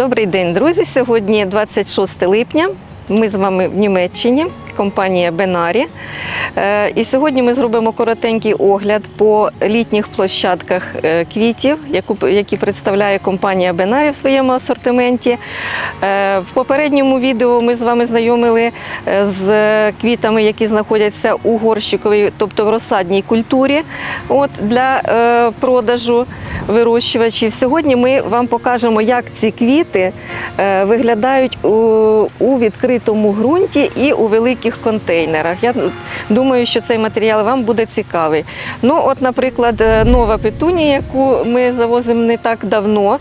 Добрий день, друзі. Сьогодні 26 липня. Ми з вами в Німеччині, компанія Бенарі. Е, І сьогодні ми зробимо коротенький огляд по літніх площадках е, квітів, які представляє компанія Бенарі в своєму асортименті. Е, В попередньому відео ми з вами знайомили з квітами, які знаходяться у горщиковій, тобто в розсадній культурі от, для продажу вирощувачів. Сьогодні ми вам покажемо, як ці квіти виглядають у, відкритому ґрунті і у великих контейнерах. Я думаю, що цей матеріал вам буде цікавий. Ну, от, наприклад, е, нова петунія, яку ми завозимо не так давно,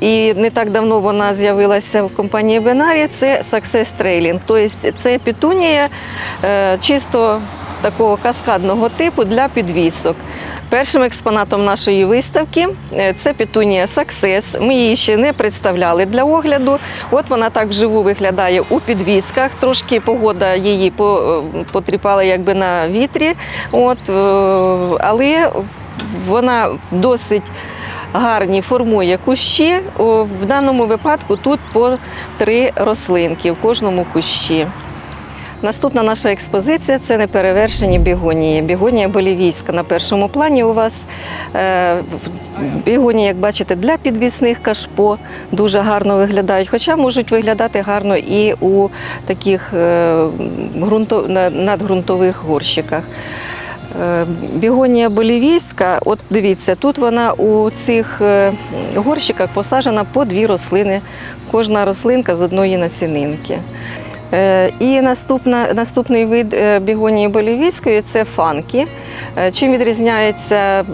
і не так давно вона з'явилася в компанії Бенарі, це Success Trailing. Тобто це петунія е, чисто такого каскадного типу для підвісок. Першим експонатом нашої виставки е, це петунія Success. Ми її ще не представляли для огляду. От вона так вживу виглядає у підвісках. Трошки погода її е, потріпала якби на вітрі. От, е, але вона досить гарні формує кущі. В даному випадку тут по три рослинки в кожному кущі. Наступна наша експозиція це неперевершені бігонії. Бігонія болівійська на першому плані у вас. Е, Бігонії, як бачите, для підвісних кашпо дуже гарно виглядають, хоча можуть виглядати гарно і у таких е, надґрунтових горщиках. Е, Бігонія болівійська, от дивіться, тут вона у цих горщиках посаджена по дві рослини, кожна рослинка з одної насінинки. Е, І наступна, наступний вид е, бігонії болівійської це фанки. Е, Чим відрізняється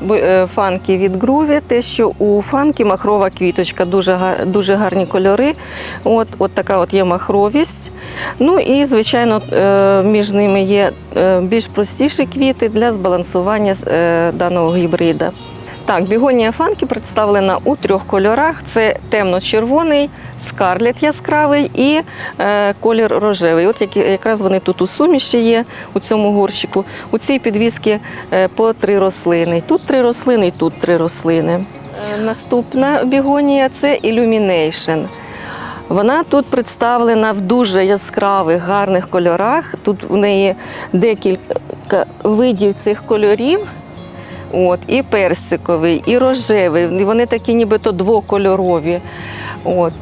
фанки від груві? Те, що у фанки махрова квіточка, дуже, дуже гарні кольори. От, от така от є махровість. Ну і, звичайно, між ними є більш простіші квіти для збалансування даного гібрида. Так, бігонія фанки представлена у трьох кольорах: це темно-червоний, скарлет яскравий і е, колір рожевий. От які, якраз вони тут у суміші є у цьому горщику. У цій підвіски е, по три рослини. Тут три рослини, і тут три рослини. Е, наступна бігонія це Illumination. Вона тут представлена в дуже яскравих, гарних кольорах. Тут у неї декілька видів цих кольорів. От, і персиковий, і рожевий. Вони такі нібито двокольорові. От,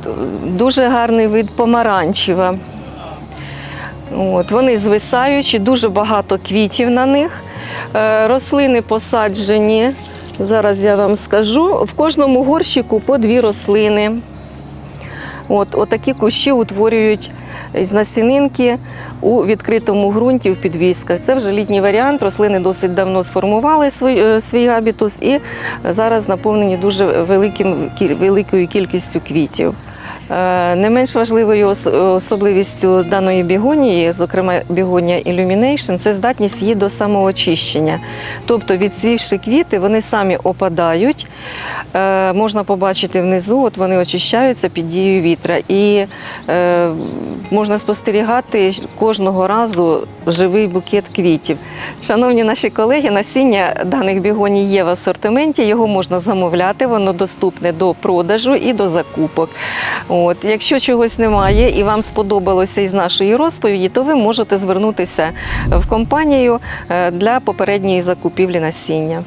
дуже гарний вид помаранчева. От, вони звисаючі, дуже багато квітів на них. Е, рослини посаджені. Зараз я вам скажу. В кожному горщику по дві рослини. От, отакі кущі утворюють з насінинки у відкритому ґрунті в підвісках. Це вже літній варіант. Рослини досить давно сформували свій, е, свій габітус і зараз наповнені дуже великим, великою кількістю квітів. Е, Не менш важливою особливістю даної бігонії, зокрема бігонія Illumination, це здатність її до самоочищення. Тобто відцвівши квіти, вони самі опадають. Е, Можна побачити внизу, от вони очищаються під дією вітра. І е, можна спостерігати кожного разу живий букет квітів. Шановні наші колеги, насіння даних бігоній є в асортименті, його можна замовляти, воно доступне до продажу і до закупок. От, якщо чогось немає і вам сподобалося із нашої розповіді, то ви можете звернутися в компанію е, для попередньої закупівлі насіння.